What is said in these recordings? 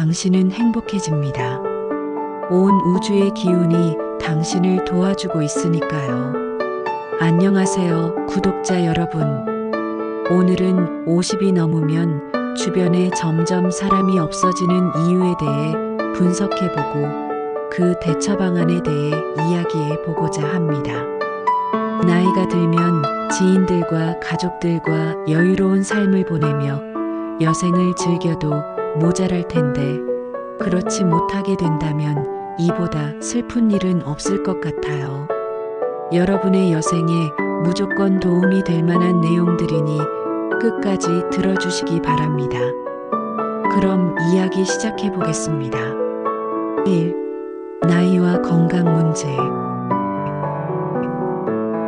당신은 행복해집니다. 온 우주의 기운이 당신을 도와주고 있으니까요. 안녕하세요, 구독자 여러분. 오늘은 50이 넘으면 주변에 점점 사람이 없어지는 이유에 대해 분석해보고 그 대처 방안에 대해 이야기해 보고자 합니다. 나이가 들면 지인들과 가족들과 여유로운 삶을 보내며 여생을 즐겨도 모자랄 텐데 그렇지 못하게 된다면 이보다 슬픈 일은 없을 것 같아요. 여러분의 여생에 무조건 도움이 될 만한 내용들이니 끝까지 들어주시기 바랍니다. 그럼 이야기 시작해 보겠습니다. 1. 나이와 건강 문제.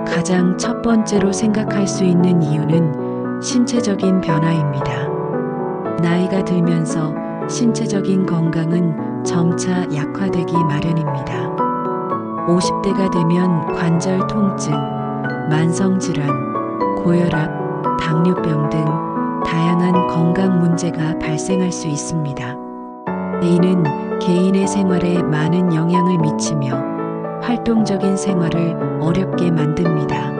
가장 첫 번째로 생각할 수 있는 이유는 신체적인 변화입니다. 나이가 들면서 신체적인 건강은 점차 약화되기 마련입니다. 50대가 되면 관절 통증, 만성질환, 고혈압, 당뇨병 등 다양한 건강 문제가 발생할 수 있습니다. 이는 개인의 생활에 많은 영향을 미치며 활동적인 생활을 어렵게 만듭니다.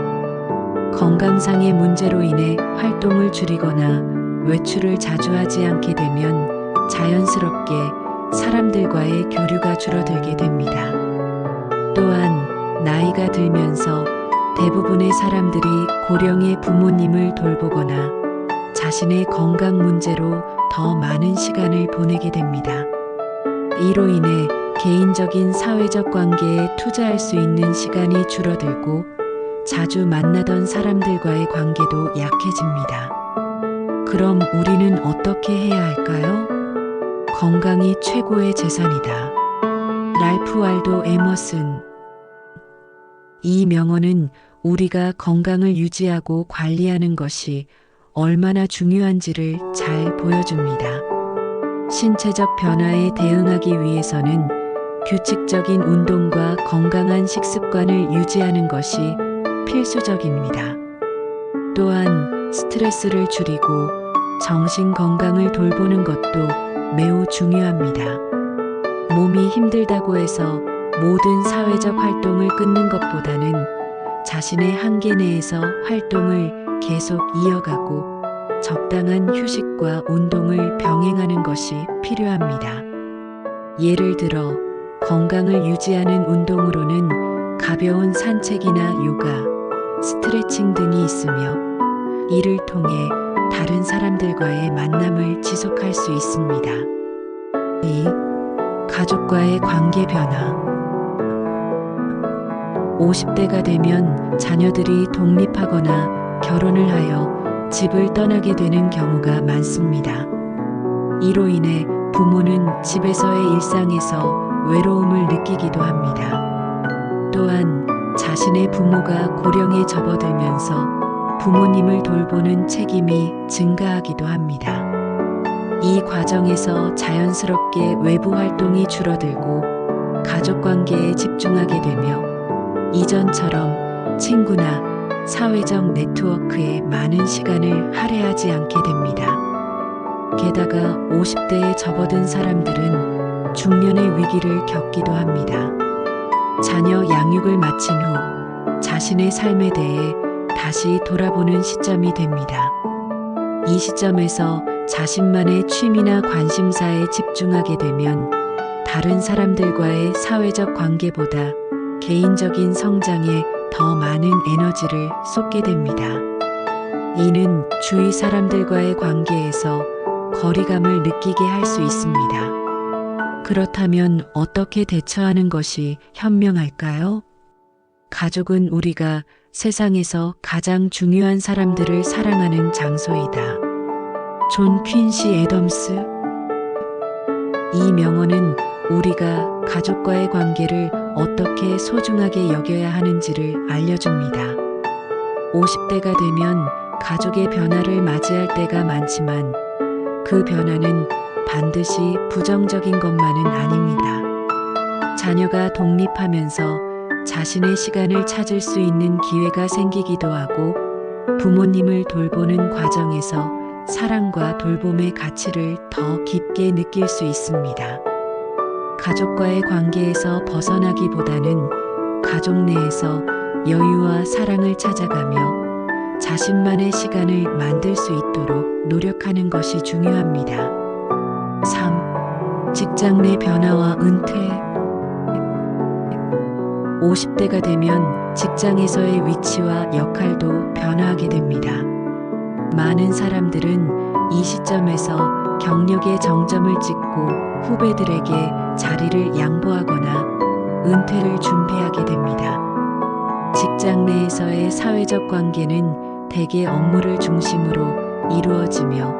건강상의 문제로 인해 활동을 줄이거나 외출을 자주 하지 않게 되면 자연스럽게 사람들과의 교류가 줄어들게 됩니다. 또한 나이가 들면서 대부분의 사람들이 고령의 부모님을 돌보거나 자신의 건강 문제로 더 많은 시간을 보내게 됩니다. 이로 인해 개인적인 사회적 관계에 투자할 수 있는 시간이 줄어들고 자주 만나던 사람들과의 관계도 약해집니다. 그럼 우리는 어떻게 해야 할까요? 건강이 최고의 재산이다. 랄프 waldo 에머슨 이 명언은 우리가 건강을 유지하고 관리하는 것이 얼마나 중요한지를 잘 보여줍니다. 신체적 변화에 대응하기 위해서는 규칙적인 운동과 건강한 식습관을 유지하는 것이 필수적입니다. 또한 스트레스를 줄이고 정신 건강을 돌보는 것도 매우 중요합니다. 몸이 힘들다고 해서 모든 사회적 활동을 끊는 것보다는 자신의 한계 내에서 활동을 계속 이어가고 적당한 휴식과 운동을 병행하는 것이 필요합니다. 예를 들어 건강을 유지하는 운동으로는 가벼운 산책이나 요가, 스트레칭 등이 있으며 이를 통해 다른 사람들과의 만남을 지속할 수 있습니다. 2. 가족과의 관계 변화. 50대가 되면 자녀들이 독립하거나 결혼을 하여 집을 떠나게 되는 경우가 많습니다. 이로 인해 부모는 집에서의 일상에서 외로움을 느끼기도 합니다. 또한 자신의 부모가 고령에 접어들면서 부모님을 돌보는 책임이 증가하기도 합니다. 이 과정에서 자연스럽게 외부 활동이 줄어들고 가족 관계에 집중하게 되며 이전처럼 친구나 사회적 네트워크에 많은 시간을 할애하지 않게 됩니다. 게다가 50대에 접어든 사람들은 중년의 위기를 겪기도 합니다. 자녀 양육을 마친 후 자신의 삶에 대해 다시 돌아보는 시점이 됩니다. 이 시점에서 자신만의 취미나 관심사에 집중하게 되면 다른 사람들과의 사회적 관계보다 개인적인 성장에 더 많은 에너지를 쏟게 됩니다. 이는 주위 사람들과의 관계에서 거리감을 느끼게 할 수 있습니다. 그렇다면 어떻게 대처하는 것이 현명할까요? 가족은 우리가 세상에서 가장 중요한 사람들을 사랑하는 장소이다. 존 퀸시 애덤스 이 명언은 우리가 가족과의 관계를 어떻게 소중하게 여겨야 하는지를 알려줍니다. 50대가 되면 가족의 변화를 맞이할 때가 많지만 그 변화는 반드시 부정적인 것만은 아닙니다. 자녀가 독립하면서 자신의 시간을 찾을 수 있는 기회가 생기기도 하고 부모님을 돌보는 과정에서 사랑과 돌봄의 가치를 더 깊게 느낄 수 있습니다. 가족과의 관계에서 벗어나기보다는 가족 내에서 여유와 사랑을 찾아가며 자신만의 시간을 만들 수 있도록 노력하는 것이 중요합니다. 3. 직장 내 변화와 은퇴 50대가 되면 직장에서의 위치와 역할도 변화하게 됩니다. 많은 사람들은 이 시점에서 경력의 정점을 찍고 후배들에게 자리를 양보하거나 은퇴를 준비하게 됩니다. 직장 내에서의 사회적 관계는 대개 업무를 중심으로 이루어지며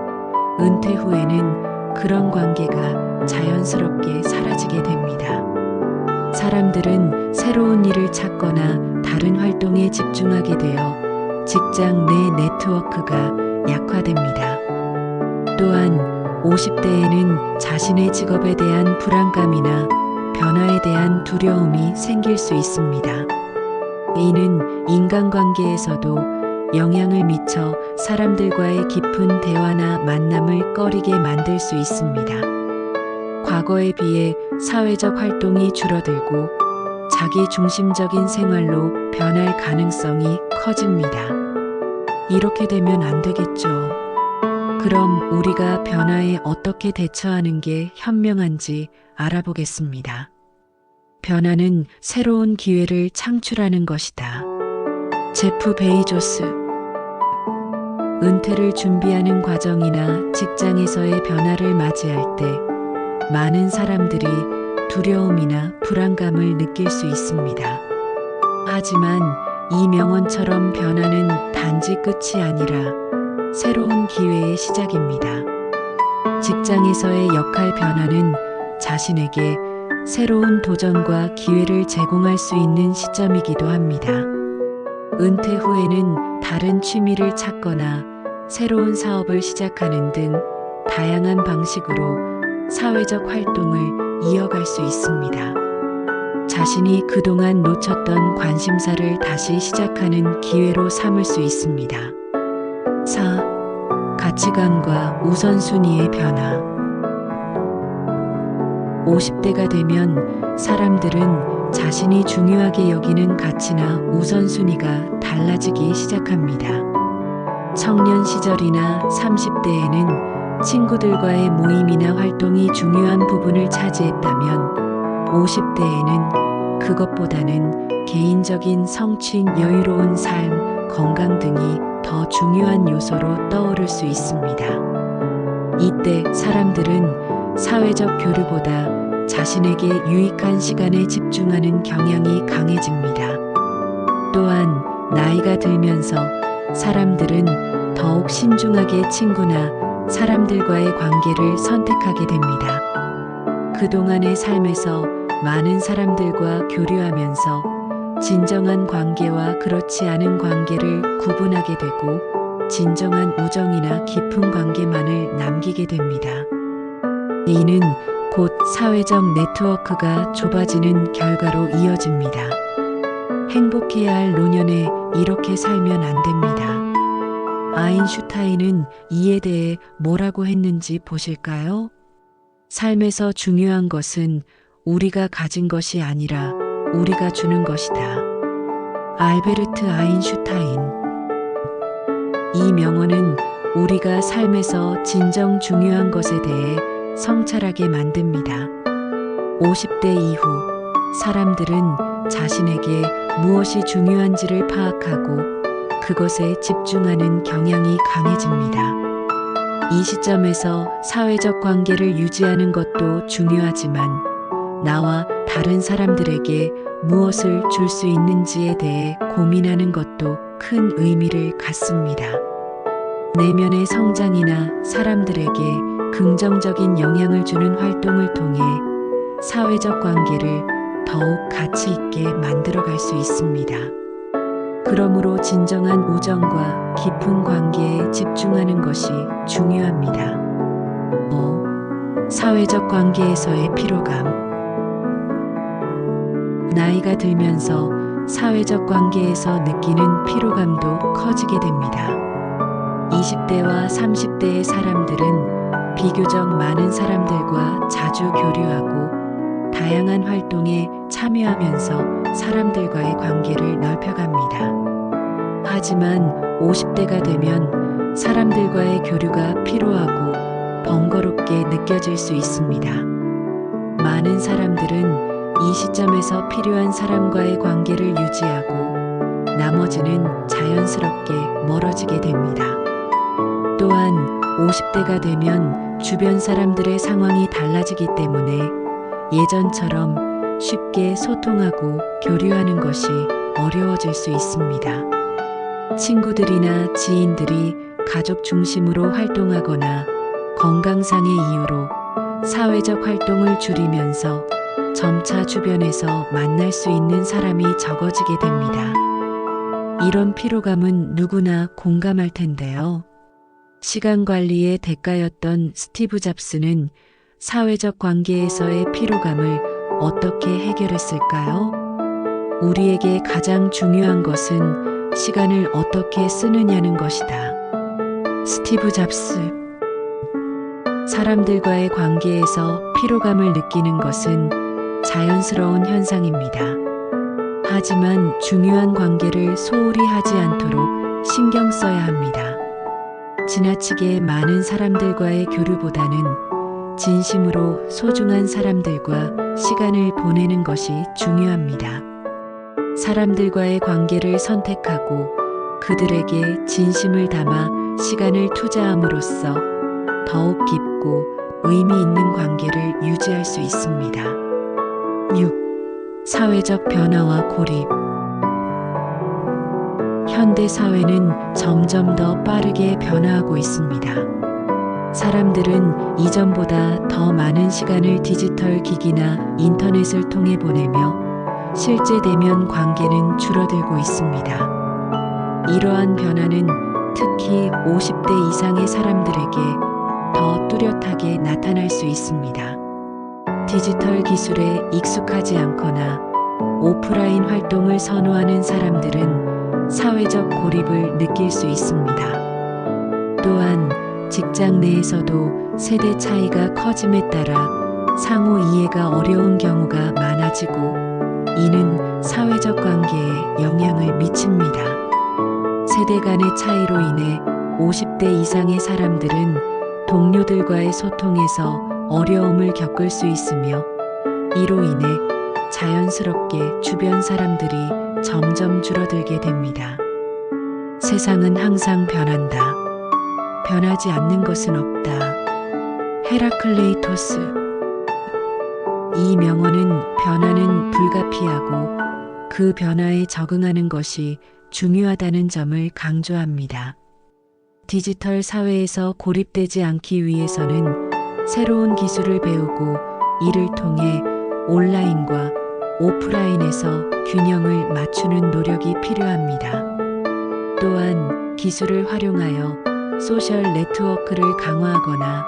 은퇴 후에는 그런 관계가 자연스럽게 사라지게 됩니다. 사람들은 새로운 일을 찾거나 다른 활동에 집중하게 되어 직장 내 네트워크가 약화됩니다. 또한 50대에는 자신의 직업에 대한 불안감이나 변화에 대한 두려움이 생길 수 있습니다. 이는 인간관계에서도 영향을 미쳐 사람들과의 깊은 대화나 만남을 꺼리게 만들 수 있습니다. 과거에 비해 사회적 활동이 줄어들고 자기 중심적인 생활로 변할 가능성이 커집니다. 이렇게 되면 안 되겠죠. 그럼 우리가 변화에 어떻게 대처하는 게 현명한지 알아보겠습니다. 변화는 새로운 기회를 창출하는 것이다. 제프 베이조스 은퇴를 준비하는 과정이나 직장에서의 변화를 맞이할 때 많은 사람들이 두려움이나 불안감을 느낄 수 있습니다. 하지만 이 명언처럼 변화는 단지 끝이 아니라 새로운 기회의 시작입니다. 직장에서의 역할 변화는 자신에게 새로운 도전과 기회를 제공할 수 있는 시점이기도 합니다. 은퇴 후에는 다른 취미를 찾거나 새로운 사업을 시작하는 등 다양한 방식으로 사회적 활동을 이어갈 수 있습니다. 자신이 그동안 놓쳤던 관심사를 다시 시작하는 기회로 삼을 수 있습니다. 4. 가치관과 우선순위의 변화 50대가 되면 사람들은 자신이 중요하게 여기는 가치나 우선순위가 달라지기 시작합니다. 청년 시절이나 30대에는 친구들과의 모임이나 활동이 중요한 부분을 차지했다면 50대에는 그것보다는 개인적인 성취, 여유로운 삶, 건강 등이 더 중요한 요소로 떠오를 수 있습니다. 이때 사람들은 사회적 교류보다 자신에게 유익한 시간에 집중하는 경향이 강해집니다. 또한 나이가 들면서 사람들은 더욱 신중하게 친구나 사람들과의 관계를 선택하게 됩니다. 그동안의 삶에서 많은 사람들과 교류하면서 진정한 관계와 그렇지 않은 관계를 구분하게 되고 진정한 우정이나 깊은 관계만을 남기게 됩니다. 이는 곧 사회적 네트워크가 좁아지는 결과로 이어집니다. 행복해야 할 노년에 이렇게 살면 안 됩니다. 아인슈타인은 이에 대해 뭐라고 했는지 보실까요? 삶에서 중요한 것은 우리가 가진 것이 아니라 우리가 주는 것이다. 알베르트 아인슈타인 이 명언은 우리가 삶에서 진정 중요한 것에 대해 성찰하게 만듭니다. 50대 이후 사람들은 자신에게 무엇이 중요한지를 파악하고 그것에 집중하는 경향이 강해집니다. 이 시점에서 사회적 관계를 유지하는 것도 중요하지만 나와 다른 사람들에게 무엇을 줄 수 있는지에 대해 고민하는 것도 큰 의미를 갖습니다. 내면의 성장이나 사람들에게 긍정적인 영향을 주는 활동을 통해 사회적 관계를 더욱 가치 있게 만들어갈 수 있습니다. 그러므로 진정한 우정과 깊은 관계에 집중하는 것이 중요합니다. 5. 사회적 관계에서의 피로감. 나이가 들면서 사회적 관계에서 느끼는 피로감도 커지게 됩니다. 20대와 30대의 사람들은 비교적 많은 사람들과 자주 교류하고 다양한 활동에 참여하면서 사람들과의 관계를 넓혀갑니다. 하지만 50대가 되면 사람들과의 교류가 피로하고 번거롭게 느껴질 수 있습니다. 많은 사람들은 이 시점에서 필요한 사람과의 관계를 유지하고 나머지는 자연스럽게 멀어지게 됩니다. 또한 50대가 되면 주변 사람들의 상황이 달라지기 때문에 예전처럼 쉽게 소통하고 교류하는 것이 어려워질 수 있습니다. 친구들이나 지인들이 가족 중심으로 활동하거나 건강상의 이유로 사회적 활동을 줄이면서 점차 주변에서 만날 수 있는 사람이 적어지게 됩니다. 이런 피로감은 누구나 공감할 텐데요. 시간 관리의 대가였던 스티브 잡스는 사회적 관계에서의 피로감을 어떻게 해결했을까요? 우리에게 가장 중요한 것은 시간을 어떻게 쓰느냐는 것이다. 스티브 잡스 사람들과의 관계에서 피로감을 느끼는 것은 자연스러운 현상입니다. 하지만 중요한 관계를 소홀히 하지 않도록 신경 써야 합니다. 지나치게 많은 사람들과의 교류보다는 진심으로 소중한 사람들과 시간을 보내는 것이 중요합니다. 사람들과의 관계를 선택하고 그들에게 진심을 담아 시간을 투자함으로써 더욱 깊고 의미 있는 관계를 유지할 수 있습니다. 6. 사회적 변화와 고립. 현대 사회는 점점 더 빠르게 변화하고 있습니다. 사람들은 이전보다 더 많은 시간을 디지털 기기나 인터넷을 통해 보내며 실제 대면 관계는 줄어들고 있습니다. 이러한 변화는 특히 50대 이상의 사람들에게 더 뚜렷하게 나타날 수 있습니다. 디지털 기술에 익숙하지 않거나 오프라인 활동을 선호하는 사람들은 사회적 고립을 느낄 수 있습니다. 또한 직장 내에서도 세대 차이가 커짐에 따라 상호 이해가 어려운 경우가 많아지고 이는 사회적 관계에 영향을 미칩니다. 세대 간의 차이로 인해 50대 이상의 사람들은 동료들과의 소통에서 어려움을 겪을 수 있으며 이로 인해 자연스럽게 주변 사람들이 점점 줄어들게 됩니다. 세상은 항상 변한다. 변하지 않는 것은 없다. 헤라클레이토스. 이 명언은 변화는 불가피하고 그 변화에 적응하는 것이 중요하다는 점을 강조합니다. 디지털 사회에서 고립되지 않기 위해서는 새로운 기술을 배우고 이를 통해 온라인과 오프라인에서 균형을 맞추는 노력이 필요합니다. 또한 기술을 활용하여 소셜 네트워크를 강화하거나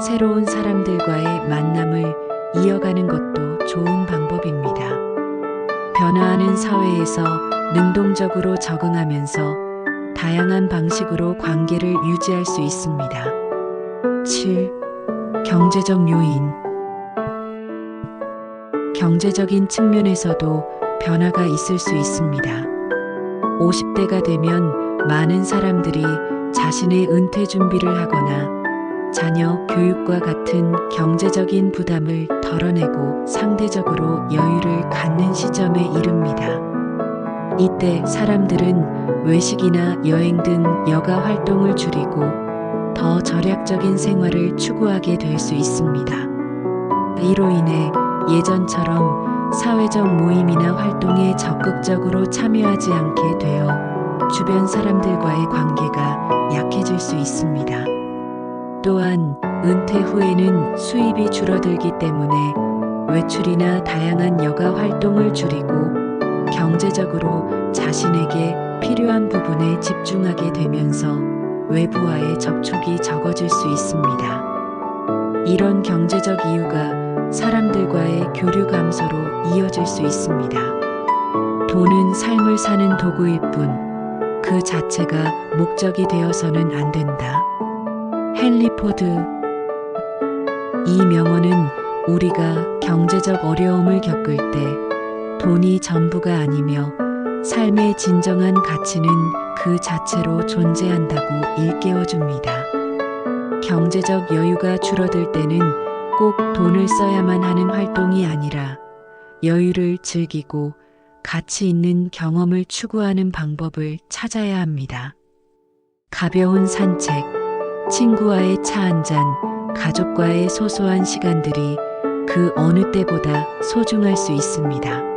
새로운 사람들과의 만남을 이어가는 것도 좋은 방법입니다. 변화하는 사회에서 능동적으로 적응하면서 다양한 방식으로 관계를 유지할 수 있습니다. 7. 경제적 요인. 경제적인 측면에서도 변화가 있을 수 있습니다. 50대가 되면 많은 사람들이 자신의 은퇴 준비를 하거나 자녀 교육과 같은 경제적인 부담을 덜어내고 상대적으로 여유를 갖는 시점에 이릅니다. 이때 사람들은 외식이나 여행 등 여가 활동을 줄이고 더 절약적인 생활을 추구하게 될 수 있습니다. 이로 인해 예전처럼 사회적 모임이나 활동에 적극적으로 참여하지 않게 되어 주변 사람들과의 관계가 약해질 수 있습니다. 또한 은퇴 후에는 수입이 줄어들기 때문에 외출이나 다양한 여가 활동을 줄이고 경제적으로 자신에게 필요한 부분에 집중하게 되면서 외부와의 접촉이 적어질 수 있습니다. 이런 경제적 이유가 사람들과의 교류 감소로 이어질 수 있습니다. 돈은 삶을 사는 도구일 뿐 그 자체가 목적이 되어서는 안 된다. 헨리 포드 이 명언은 우리가 경제적 어려움을 겪을 때 돈이 전부가 아니며 삶의 진정한 가치는 그 자체로 존재한다고 일깨워 줍니다. 경제적 여유가 줄어들 때는 꼭 돈을 써야만 하는 활동이 아니라 여유를 즐기고 가치 있는 경험을 추구하는 방법을 찾아야 합니다. 가벼운 산책, 친구와의 차 한잔, 가족과의 소소한 시간들이 그 어느 때보다 소중할 수 있습니다.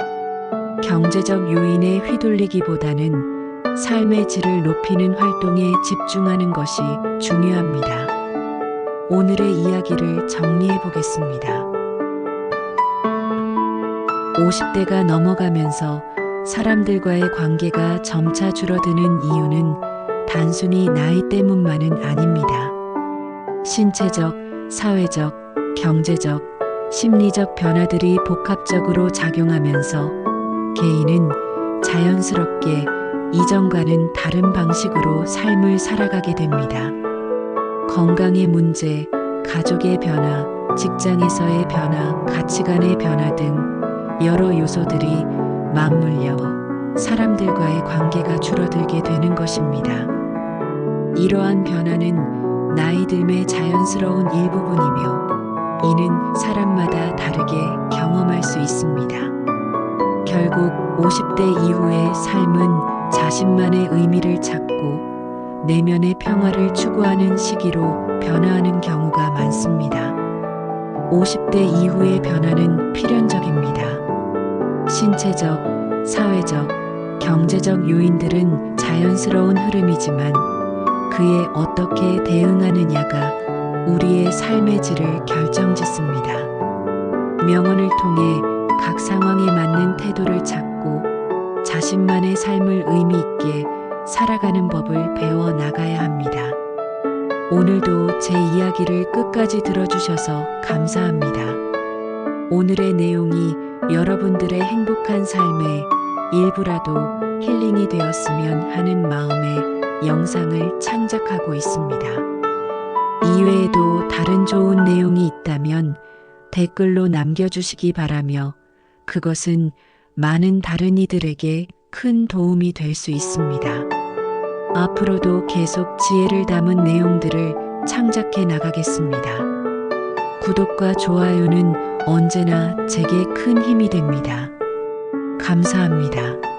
경제적 요인에 휘둘리기보다는 삶의 질을 높이는 활동에 집중하는 것이 중요합니다. 오늘의 이야기를 정리해 보겠습니다. 50대가 넘어가면서 사람들과의 관계가 점차 줄어드는 이유는 단순히 나이 때문만은 아닙니다. 신체적, 사회적, 경제적, 심리적 변화들이 복합적으로 작용하면서 개인은 자연스럽게 이전과는 다른 방식으로 삶을 살아가게 됩니다. 건강의 문제, 가족의 변화, 직장에서의 변화, 가치관의 변화 등 여러 요소들이 맞물려 사람들과의 관계가 줄어들게 되는 것입니다. 이러한 변화는 나이 듦의 자연스러운 일부분이며 이는 사람마다 다르게 경험할 수 있습니다. 결국 50대 이후의 삶은 자신만의 의미를 찾고 내면의 평화를 추구하는 시기로 변화하는 경우가 많습니다. 50대 이후의 변화는 필연적입니다. 신체적, 사회적, 경제적 요인들은 자연스러운 흐름이지만 그에 어떻게 대응하느냐가 우리의 삶의 질을 결정짓습니다. 명언을 통해 각 상황에 맞는 태도를 찾고 자신만의 삶을 의미 있게 살아가는 법을 배워 나가야 합니다. 오늘도 제 이야기를 끝까지 들어주셔서 감사합니다. 오늘의 내용이 여러분들의 행복한 삶에 일부라도 힐링이 되었으면 하는 마음에 영상을 창작하고 있습니다. 이외에도 다른 좋은 내용이 있다면 댓글로 남겨주시기 바라며 그것은 많은 다른 이들에게 큰 도움이 될 수 있습니다. 앞으로도 계속 지혜를 담은 내용들을 창작해 나가겠습니다. 구독과 좋아요는 언제나 제게 큰 힘이 됩니다. 감사합니다.